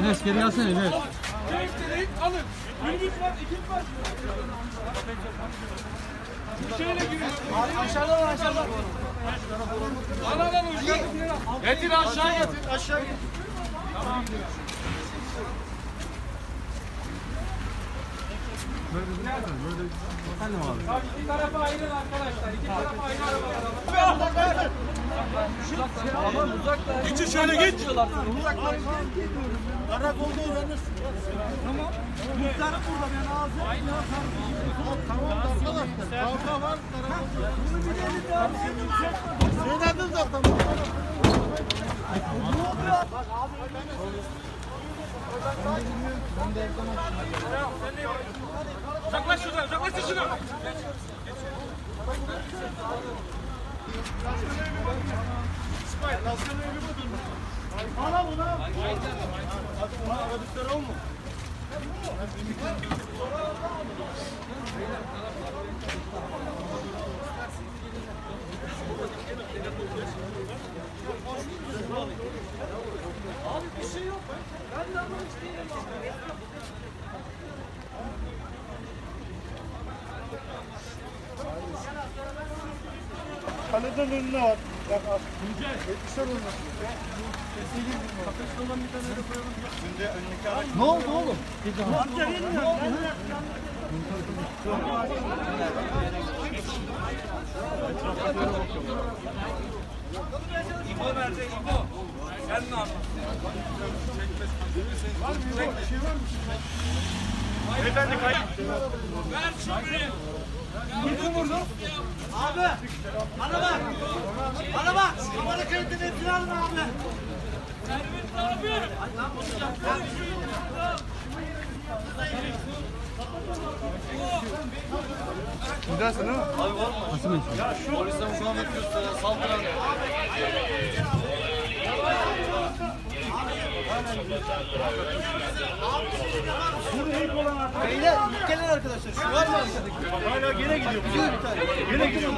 Enes geri gelsene Enes. Çek dedik alın. Minibüs var, ekip var. Şöyle girin. Aşağıda var aşağıda. Ana lan uçak. Getir aşağı getir. Aşağı getir. Tamam. Git. Bak iki tarafa ayrılın arkadaşlar. İki tarafa ayrı arabalar. Aman uzakta. Geçin şöyle geç. Karakolda öğrenirsin. Tamam. Muhtarı burada ben ağzı. Aynı Tamam arkadaşlar. Kavga var. Karakolda. Bunu bilelim ya. Söyledin zaten. Ne oluyor? Bak abi Uzaklaş şuradan, uzaklaşın şunu. Bana buna. Hadi ona aradıkları olma. Kaleden önüne var. Bak az. Yetmişler olmasın. Ne oldu oğlum? Amca bilmiyorum. İbo nerede İbo? Sen ne yapıyorsun? Beyefendi kayıp. Ver şunu. Vurdu? Abi. Bana bak. Bana bak. Kamera kayıtını hepsini alın abi. Değil mi? Abi var mı? Nasıl mümkün? Ya şu polise mukavemet gösteren saldıran. Beyler gelen arkadaşlar şu var mı arkadaki? Hala gene gidiyor. Gidiyor bir tane. Gene gidiyor.